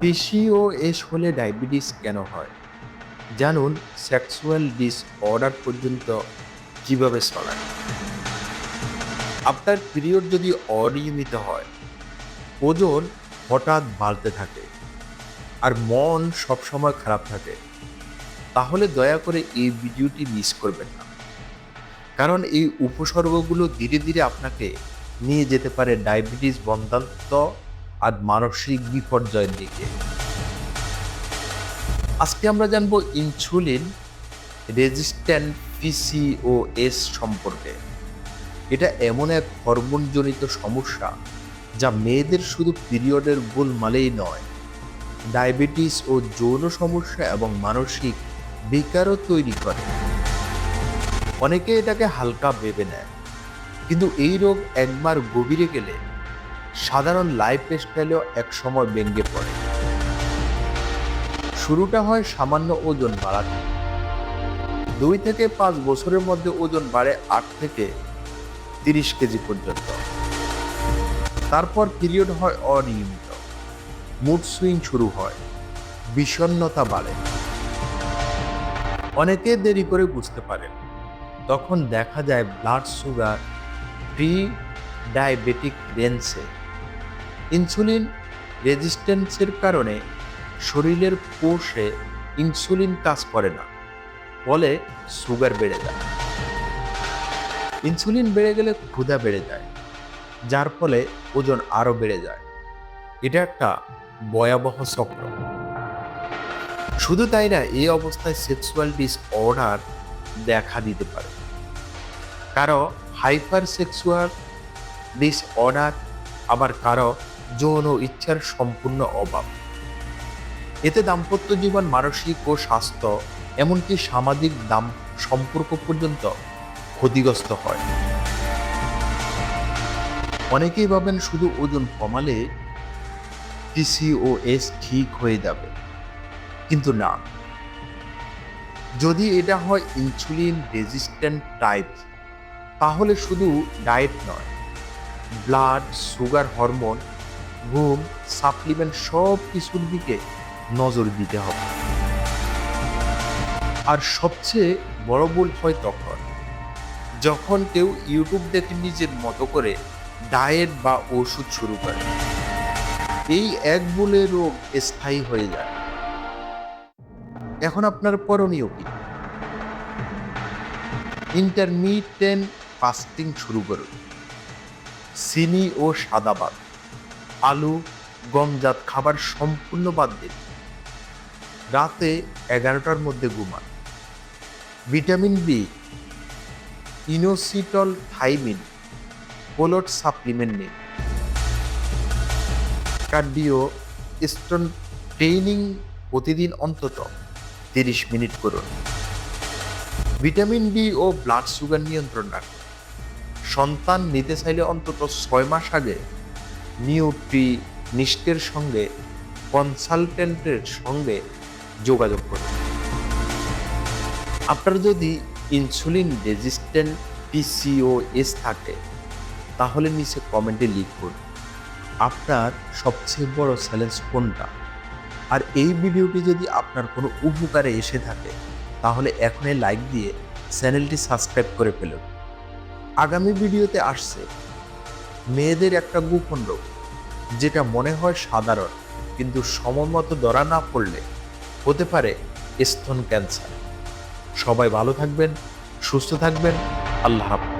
PCOS হলে diabetes কেন হয়? জানুন সেক্সুয়াল ডিসঅর্ডার পর্যন্ত কীভাবে ছড়ায়। আপনার পিরিয়ড যদি অনিয়মিত হয়, ওজন হঠাৎ বাড়তে থাকে আর মন সবসময় খারাপ থাকে, তাহলে দয়া করে এই ভিডিওটি মিস করবেন না। কারণ এই উপসর্গগুলো ধীরে ধীরে আপনাকে নিয়ে যেতে পারে ডায়াবেটিস বন্ধাত্ম আর মানসিক বিপর্যয়ের দিকে। আজকে আমরা জানব ইনসুলিন রেজিস্ট্যান্ট পিসিওএস সম্পর্কে। এটা এমন এক হরমোনজনিত সমস্যা যা মেয়েদের শুধু পিরিয়ডের গোল গোলমালেই নয়, ডায়াবেটিস ও যৌন সমস্যা এবং মানসিক বিকারও তৈরি করে। অনেকে এটাকে হালকা ভেবে নেয়, কিন্তু এই রোগ একবার গভীরে গেলে সাধারণ লাইফ স্টাইলেও একসময় ব্যঙ্গে পড়ে। শুরুটা হয় সামান্য ওজন বাড়াতে। দুই থেকে পাঁচ বছরের মধ্যে ওজন বাড়ে আট থেকে তিরিশ কেজি পর্যন্ত। তারপর পিরিয়ড হয় অনিয়মিত। মুড সুইং শুরু হয়, বিষণ্ণতা বাড়ে। অনেকে দেরি করে বুঝতে পারেন। তখন দেখা যায় ব্লাড সুগার প্রি ডায়াবেটিক রেঞ্জে ইনসুলিন রেজিস্ট্যান্সের কারণে শরীরের কোষে ইনসুলিন কাজ করে না, ফলে সুগার বেড়ে যায়। ইনসুলিন বেড়ে গেলে ক্ষুধা বেড়ে যায়, যার ফলে ওজন আরও বেড়ে যায়। এটা একটা ভয়াবহ চক্র। শুধু তাই না, এই অবস্থায় সেক্সুয়াল ডিসঅর্ডার দেখা দিতে পারে। কারও হাইপার সেক্সুয়াল ডিসঅর্ডার, আবার কারও যৌন ইচ্ছার সম্পূর্ণ অভাব। এতে দাম্পত্য জীবন, মানসিক ও স্বাস্থ্য, এমনকি সামাজিক দাম সম্পর্ক পর্যন্ত ক্ষতিগ্রস্ত হয়। অনেকেই ভাবেন শুধু ওজন কমালে পিসিওএস ঠিক হয়ে যাবে, কিন্তু না। যদি এটা হয় ইনসুলিন রেজিস্ট্যান্ট টাইপ তাহলে শুধু ডায়েট নয়, ব্লাড, সুগার হরমোন ঘুম সাপ্লিমেন্ট সব কিছুর দিকে নজর দিতে হবে। আর সবচেয়ে বড় ভুল হয় তখন, যখন কেউ ইউটিউব দেখে নিজের মতো করে ডায়েট বা ওষুধ শুরু করে। এই এক বলে রোগ স্থায়ী হয়ে যায়। এখন আপনার করণীয় কি? ইন্টারমিটেন্ট ফাস্টিং শুরু করুন। চিনি ও সাদা বাদ আলু, গমজাত খাবার সম্পূর্ণ বাদ দিন রাতে এগারোটার মধ্যে ঘুমান। Vitamin B, inositol thiamine, folate supplement নিন কার্ডিও স্টোন ট্রেনিং প্রতিদিন অন্তত তিরিশ মিনিট করুন। ভিটামিন ডি ও ব্লাড সুগার নিয়ন্ত্রণ রাখুন। সন্তান নিতে চাইলে অন্তত ছয় মাস আগে নিউট্রি নিষ্টের সঙ্গে কনসালটেন্টের সঙ্গে যোগাযোগ করুন। আপনার যদি ইনসুলিন রেজিস্ট্যান্ট পিসিওএস থাকে, তাহলে নিচে কমেন্টে লিখুন, আপনার সবচেয়ে বড় চ্যালেঞ্জ কোনটা? আর এই ভিডিওটি যদি আপনার কোনো উপকারে এসে থাকে, তাহলে এখনই লাইক দিয়ে চ্যানেলটি সাবস্ক্রাইব করে ফেলুন। আগামী ভিডিওতে আসছে মেয়েদের একটা গোপন রোগ, যেটা মনে হয় সাধারণ, কিন্তু সময়মতো ধরা না পড়লে হতে পারে স্তন ক্যান্সার। সবাই ভালো থাকবেন, সুস্থ থাকবেন, আল্লাহ হাফেজ।